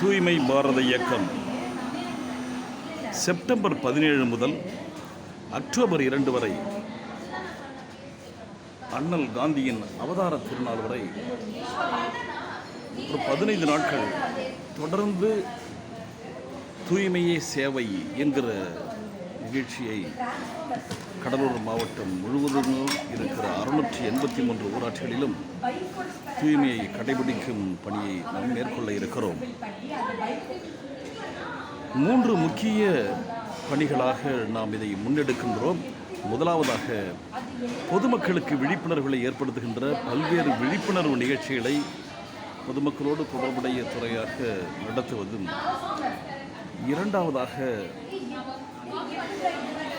தூய்மை பாரத இயக்கம். செப்டம்பர் பதினேழு முதல் அக்டோபர் இரண்டு வரை அண்ணல் காந்தியின் அவதார திருநாள் வரை ஒரு பதினைந்து நாட்கள் தொடர்ந்து தூய்மையே சேவை என்கிற நிகழ்ச்சியை கடலூர் மாவட்டம் முழுவதும் இருக்கிற அறுநூற்றி எண்பத்தி மூன்று ஊராட்சிகளிலும் தூய்மையை கடைபிடிக்கும் பணியை நாம் மேற்கொள்ள இருக்கிறோம். மூன்று முக்கிய பணிகளாக நாம் இதை முன்னெடுக்கின்றோம். முதலாவதாக பொதுமக்களுக்கு விழிப்புணர்வுகளை ஏற்படுத்துகின்ற பல்வேறு விழிப்புணர்வு நிகழ்ச்சிகளை பொதுமக்களோடு தொடர்புடைய துறையாக நடத்துவதும் இரண்டாவதாக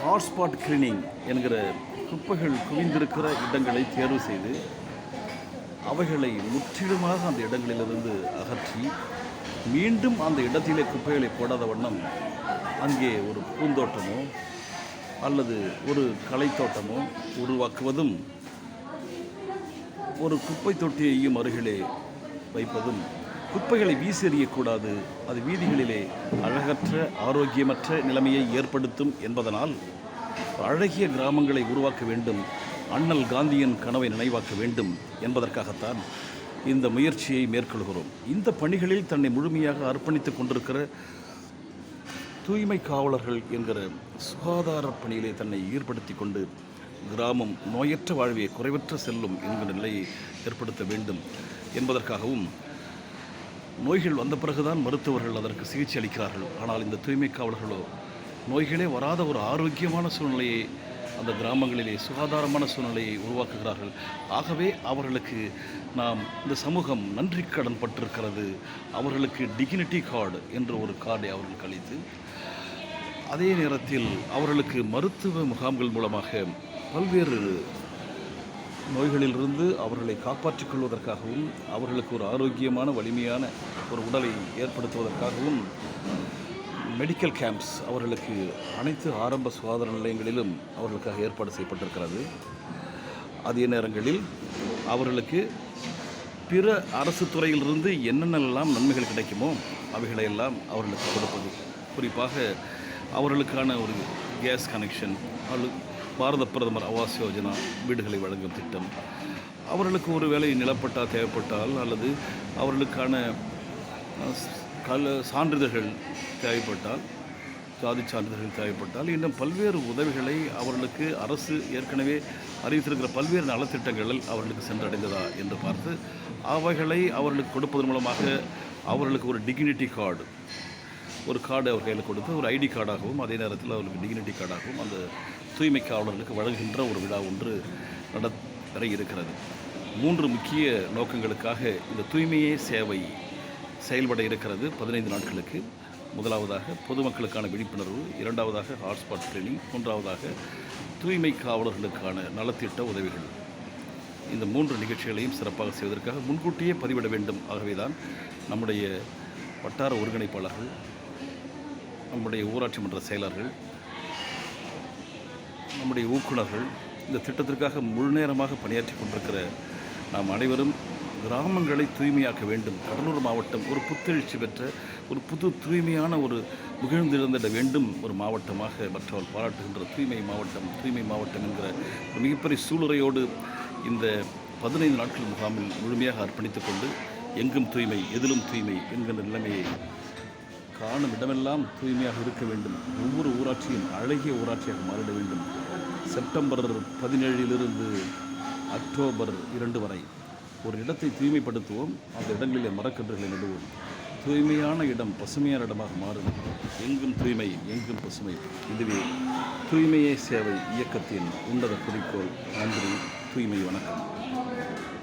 ஹாட்ஸ்பாட் கிளீனிங் என்கிற குப்பைகள் குவிந்திருக்கிற இடங்களை தேர்வு செய்து அவைகளை முற்றிலுமாக அந்த இடங்களிலிருந்து அகற்றி மீண்டும் அந்த இடத்திலே குப்பைகளை போடாத வண்ணம் அங்கே ஒரு பூந்தோட்டமோ அல்லது ஒரு கலைத்தோட்டமோ உருவாக்குவதும் ஒரு குப்பை தொட்டியையும் அருகிலே வைப்பதும் குப்பைகளை வீசெறியக்கூடாது. அது வீதிகளிலே அழகற்ற ஆரோக்கியமற்ற நிலைமையை ஏற்படுத்தும் என்பதனால் அழகிய கிராமங்களை உருவாக்க வேண்டும் அண்ணல் காந்தியின் கனவை நினைவாக்க வேண்டும் என்பதற்காகத்தான் இந்த முயற்சியை மேற்கொள்கிறோம். இந்த பணிகளில் தன்னை முழுமையாக அர்ப்பணித்துக் கொண்டிருக்கிற தூய்மை காவலர்கள் என்கிற சுகாதார பணியிலே தன்னை ஈடுபடுத்தி கொண்டு கிராமம் நோயற்ற வாழ்வை குறைவற்ற செல்லும் என்கிற நிலையை ஏற்படுத்த வேண்டும் என்பதற்காகவும் நோய்கள் வந்த பிறகுதான் மருத்துவர்கள் அதற்கு சிகிச்சை அளிக்கிறார்கள். ஆனால் இந்த தூய்மை காவலர்களோ நோய்களே வராத ஒரு ஆரோக்கியமான சூழ்நிலையை அந்த கிராமங்களிலே சுகாதாரமான சூழ்நிலையை உருவாக்குகிறார்கள். ஆகவே அவர்களுக்கு நாம் இந்த சமூகம் நன்றி கடன் பட்டிருக்கிறது. அவர்களுக்கு டிகினிட்டி கார்டு என்ற ஒரு கார்டை அவர்களுக்கு அளித்து அதே நேரத்தில் அவர்களுக்கு மருத்துவ முகாம்கள் மூலமாக பல்வேறு நோய்களிலிருந்து அவர்களை காப்பாற்றிக் கொள்வதற்காகவும் அவர்களுக்கு ஒரு ஆரோக்கியமான வலிமையான ஒரு உடலை ஏற்படுத்துவதற்காகவும் மெடிக்கல் கேம்ப்ஸ் அவர்களுக்கு அனைத்து ஆரம்ப சுகாதார நிலையங்களிலும் அவர்களுக்காக ஏற்பாடு செய்யப்பட்டிருக்கிறது. அதே நேரங்களில் அவர்களுக்கு பிற அரசு துறையிலிருந்து என்னென்னலாம் நன்மைகள் கிடைக்குமோ அவைகளையெல்லாம் அவர்களுக்கு கொடுப்பது. குறிப்பாக அவர்களுக்கான ஒரு கேஸ் கனெக்ஷன் அல்லது பாரத பிரதமர் ஆவாஸ் யோஜனா வீடுகளை வழங்கும் திட்டம். அவர்களுக்கு ஒரு வேலை நிலப்பட்டா தேவைப்பட்டால் அல்லது அவர்களுக்கான கல சான்றிதழ்கள் தேவைப்பட்டால் ஜாதி சான்றிதழ்கள் தேவைப்பட்டால் இன்னும் பல்வேறு உதவிகளை அவர்களுக்கு அரசு ஏற்கனவே அறிவித்திருக்கிற பல்வேறு நலத்திட்டங்களில் அவர்களுக்கு சென்றடைந்ததா என்று பார்த்து அவைகளை அவர்களுக்கு கொடுப்பதன் மூலமாக அவர்களுக்கு ஒரு டிக்னிட்டி கார்டு ஒரு கார்டு அவர் கையில் கொடுத்து ஒரு ஐடி கார்டாகவும் அதே நேரத்தில் அவர்களுக்கு டிக்னிட்டி கார்டாகவும் அந்த தூய்மை காவலர்களுக்கு வழங்குகின்ற ஒரு விழா ஒன்று நட இருக்கிறது. மூன்று முக்கிய நோக்கங்களுக்காக இந்த தூய்மையே சேவை செயல்பட இருக்கிறது பதினைந்து நாட்களுக்கு. முதலாவதாக பொதுமக்களுக்கான விழிப்புணர்வு இரண்டாவதாக ஹாட்ஸ்பாட் ட்ரெயினிங் மூன்றாவதாக தூய்மை காவலர்களுக்கான நலத்திட்ட உதவிகள். இந்த மூன்று நிகழ்ச்சிகளையும் சிறப்பாக செய்வதற்காக முன்கூட்டியே பதிவிட வேண்டும். ஆகவேதான் நம்முடைய வட்டார ஒருங்கிணைப்பாளர்கள் நம்முடைய ஊராட்சி மன்ற செயலர்கள் நம்முடைய ஊக்குநர்கள் இந்த திட்டத்திற்காக முழு நேரமாக பணியாற்றி கொண்டிருக்கிற நாம் அனைவரும் கிராமங்களை தூய்மையாக்க வேண்டும். கடலூர் மாவட்டம் ஒரு புத்தெழுச்சி பெற்ற ஒரு புது தூய்மையான ஒரு முகிழ்ந்திருந்திட வேண்டும் ஒரு மாவட்டமாக மற்றவர்கள் பாராட்டுகின்ற தூய்மை மாவட்டம் தூய்மை மாவட்டம் என்கிற ஒரு மிகப்பெரிய சூளுரையோடு இந்த பதினைந்து நாட்கள் முகாமில் முழுமையாக அர்ப்பணித்துக் கொண்டு எங்கும் தூய்மை எதிலும் தூய்மை என்கின்ற நிலைமையை காணும் இடமெல்லாம் தூய்மையாக இருக்க வேண்டும். ஒவ்வொரு ஊராட்சியும் அழகிய ஊராட்சியாக மாறிட வேண்டும். செப்டம்பர் பதினேழிலிருந்து அக்டோபர் இரண்டு வரை. ஒரு இடத்தை தூய்மைப்படுத்துவோம் அந்த இடங்களிலே மரக்கன்றுகளை நடுவோம். தூய்மையான இடம் பசுமையான இடமாக மாறும். எங்கும் தூய்மை எங்கும் பசுமை. இதுவே தூய்மையே சேவை இயக்கத்தின் உன்னத குறிக்கோள். நன்றி தூய்மை வணக்கம்.